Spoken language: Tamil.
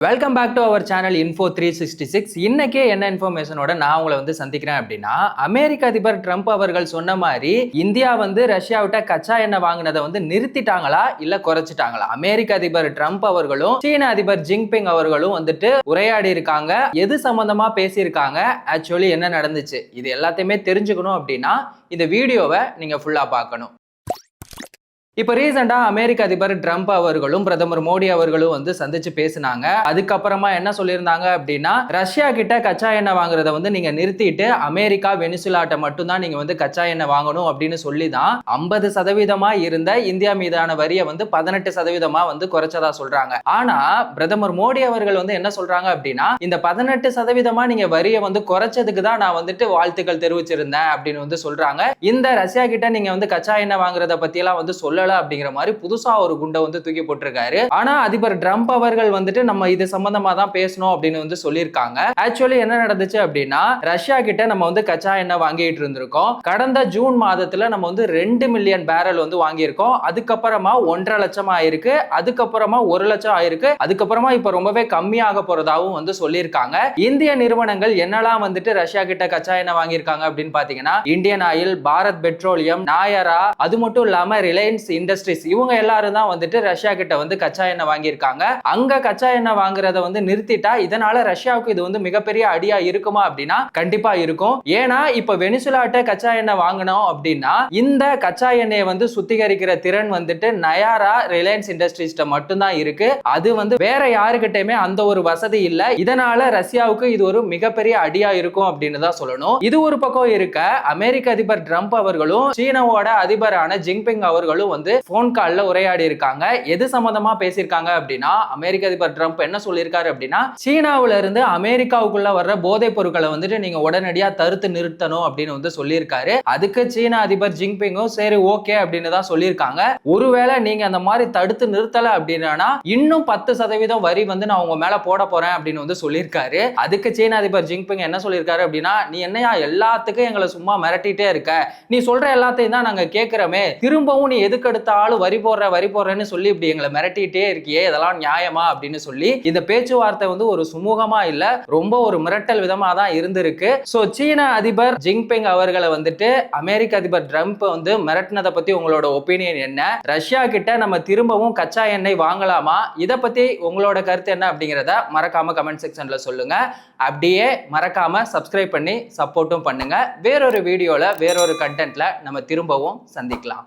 Welcome back to our channel info three sixty six இன்னைக்கே என்ன இன்ஃபர்மேஷனோட நான் உங்களை வந்து சந்திக்கிறேன் அப்படின்னா அமெரிக்க அதிபர் ட்ரம்ப் அவர்கள் சொன்ன மாதிரி இந்தியா வந்து ரஷ்யாவிட்ட கச்சா எண்ணெய் வாங்கினதை வந்து நிறுத்திட்டாங்களா? இல்ல குறைச்சிட்டாங்களா? அமெரிக்க அதிபர் ட்ரம்ப் அவர்களும் சீன அதிபர் ஜிங்பிங் அவர்களும் வந்துட்டு உரையாடி இருக்காங்க. எது சம்பந்தமா பேசியிருக்காங்க? ஆக்சுவலி என்ன நடந்துச்சு? இது எல்லாத்தையுமே தெரிஞ்சுக்கணும் அப்படின்னா இந்த வீடியோவை நீங்க ஃபுல்லா பார்க்கணும். இப்போ ரீசெண்டாக அமெரிக்க அதிபர் ட்ரம்ப் அவர்களும் பிரதமர் மோடி அவர்களும் வந்து சந்திச்சு பேசினாங்க. அதுக்கப்புறமா என்ன சொல்லியிருந்தாங்க அப்படின்னா ரஷ்யா கிட்ட கச்சா எண்ணெய் வாங்குறத வந்து நீங்க நிறுத்திட்டு அமெரிக்கா வெனிசுலாட்ட மட்டும்தான் நீங்க வந்து கச்சா எண்ணெய் வாங்கணும் அப்படின்னு சொல்லி தான் ஐம்பது சதவீதமா இருந்த இந்தியா மீதான வரியை வந்து பதினெட்டு சதவீதமா வந்து குறைச்சதா சொல்றாங்க. ஆனா பிரதமர் மோடி அவர்கள் வந்து என்ன சொல்றாங்க அப்படின்னா இந்த பதினெட்டு சதவீதமா நீங்க வரியை வந்து குறைச்சதுக்கு தான் நான் வந்துட்டு வாழ்த்துக்கள் தெரிவிச்சிருந்தேன் அப்படின்னு வந்து சொல்றாங்க. இந்த ரஷ்யா கிட்ட நீங்க வந்து கச்சா எண்ணெய் வாங்குறத பத்தி எல்லாம் வந்து சொல்லல அப்படிங்கிற மாதிரி புதுசா ஒரு குண்டை வந்து தூக்கி போட்டிருக்காரு. ஆனா அதிபர் ட்ரம்ப் அவர்கள் வந்துட்டு நம்ம இது சம்பந்தமா தான் பேசணும் அப்படின்னு வந்து சொல்லியிருக்காங்க. ஆக்சுவலி என்ன நடந்துச்சு அப்படின்னா ரஷ்யா கிட்ட நம்ம வந்து கச்சா எண்ணெய் வாங்கிட்டு இருந்திருக்கோம். கடந்த ஜூன் மாதத்துல நம்ம வந்து ரெண்டு மில்லியன் பேரல் வந்து வாங்கியிருக்கோம். அதுக்கப்புறமா ஒன்றரை லட்சம் ஆயிருக்கு. அதுக்கப்புறமா ஒரு லட்சம் ஆயிருக்கு. அதுக்கப்புறமா இப்ப ரொம்பவே கம்மியாக போறதாவும் வந்து சொல்லியிருக்காங்க. இந்திய நிறுவனங்கள் என்னெல்லாம் வந்துட்டு ரஷ்யா கிட்ட கச்சா எண்ணெய் வாங்கியிருக்காங்க அப்படின்னு பாத்தீங்கன்னா Indian oil Bharat petroleum Nayara அது மட்டும் இல்லாம ரிலையன்ஸ் இண்டஸ்ட்ரீஸ் இவங்க எல்லாரும் தான் வந்துட்டு ரஷ்யா கிட்ட வந்து கச்சா எண்ணெய் வாங்கியிருக்காங்க. அங்க கச்சா எண்ணெய் வாங்குறத வந்து நிறுத்திட்டா இதனால ரஷ்யாவுக்கு இது வந்து மிகப்பெரிய அடியா இருக்குமா அப்படின்னா கண்டிப்பா இருக்கும். ஏன்னா இப்ப வெனிசுலாட்ட கச்சா எண்ணெய் வாங்கினோம் அப்படின்னா இந்த கச்சா எண்ணெயை வந்து சுத்திகரிக்கிற திறன் வந்துட்டு நயாரா ரிலையன்ஸ் இண்டஸ்ட்ரீஸ்ட மட்டும்தான் இருக்கு. அது வந்து வேற யாருக்கிட்டயுமே அந்த ஒரு வசதி இல்ல. இதனால ரஷ்யாவுக்கு இது ஒரு மிகப்பெரிய அடியா இருக்கும் அப்படின்னு தான் சொல்லணும். இது ஒரு பக்கம் இருக்க அமெரிக்க அதிபர் ட்ரம்ப் அவர்களும் சீனாவோட அதிபரான ஜிங்பிங் அவர்களும் வந்து போன் கால்ல உரையாடி இருக்காங்க. எது சம்பந்தமா பேசியிருக்காங்க அப்படின்னா அமெரிக்க அதிபர் ட்ரம்ப் என்ன சொல்லியிருக்காரு அப்படின்னா சீனாவுல இருந்து அமெரிக்காவுக்குள்ள வர்ற போதைப் பொருட்களை வந்துட்டு நீங்க உடனடியா தடுத்து நிறுத்தணும் அப்படின்னு வந்து சொல்லியிருக்காரு. அதுக்கு சீன அதிபர் ஜிங்பிங்கும் சரி ஓகே அப்படின்னு தான் சொல்லியிருக்காங்க. ஒருவேளை நீங்க அந்த மாதிரி தடுத்து நிறுத்தல அப்படின்னா இன்னும் பத்து சதவீதம் வரி வந்து நான் உங்க மேல போட போறேன் அப்படின்னு வந்து சொல்லியிருக்காரு. அதுக்கு சீன அதிபர் ஜிங்பிங் என்ன சொல்லியிருக்காரு அப்படின்னா நீ என்னையா எல்லாத்துக்கும் எங்களை சும்மா மிரட்டிட்டே இருக்க? நீ சொல்ற எல்லாத்தையும் தான் நாங்க கேட்கிறோமே திரும்பவும் நீ எதுக்கு எடுத்தாலும் வரி போடுற வரி போடுறேன்னு சொல்லி இப்படி எங்களை மிரட்டிட்டே இருக்கியே இதெல்லாம் நியாயமா அப்படின்னு சொல்லி இந்த பேச்சுவார்த்தை வந்து ஒரு சுமூகமா இல்ல ரொம்ப ஒரு மிரட்டல் விதமா தான் இருந்திருக்கு. ஸோ சீன அதிபர் ஜிங்பிங் அவர்களை வந்துட்டு அமெரிக்க அதிபர் ட்ரம்ப் வந்து மிரட்டினதை பத்தி உங்களோட ஒப்பீனியன் என்ன? ரஷ்யா கிட்ட நம்ம திரும்பவும் கச்சா எண்ணெய் வாங்கலாமா? இதை பத்தி உங்களோட கருத்து என்ன அப்படிங்கிறத மறக்காம கமெண்ட் செக்ஷன்ல சொல்லுங்க. அப்படியே மறக்காம சப்ஸ்கிரைப் பண்ணி சப்போர்ட்டும் பண்ணுங்க. வேறொரு வீடியோல வேறொரு கண்டென்ட்ல நம்ம திரும்பவும் சந்திக்கலாம்.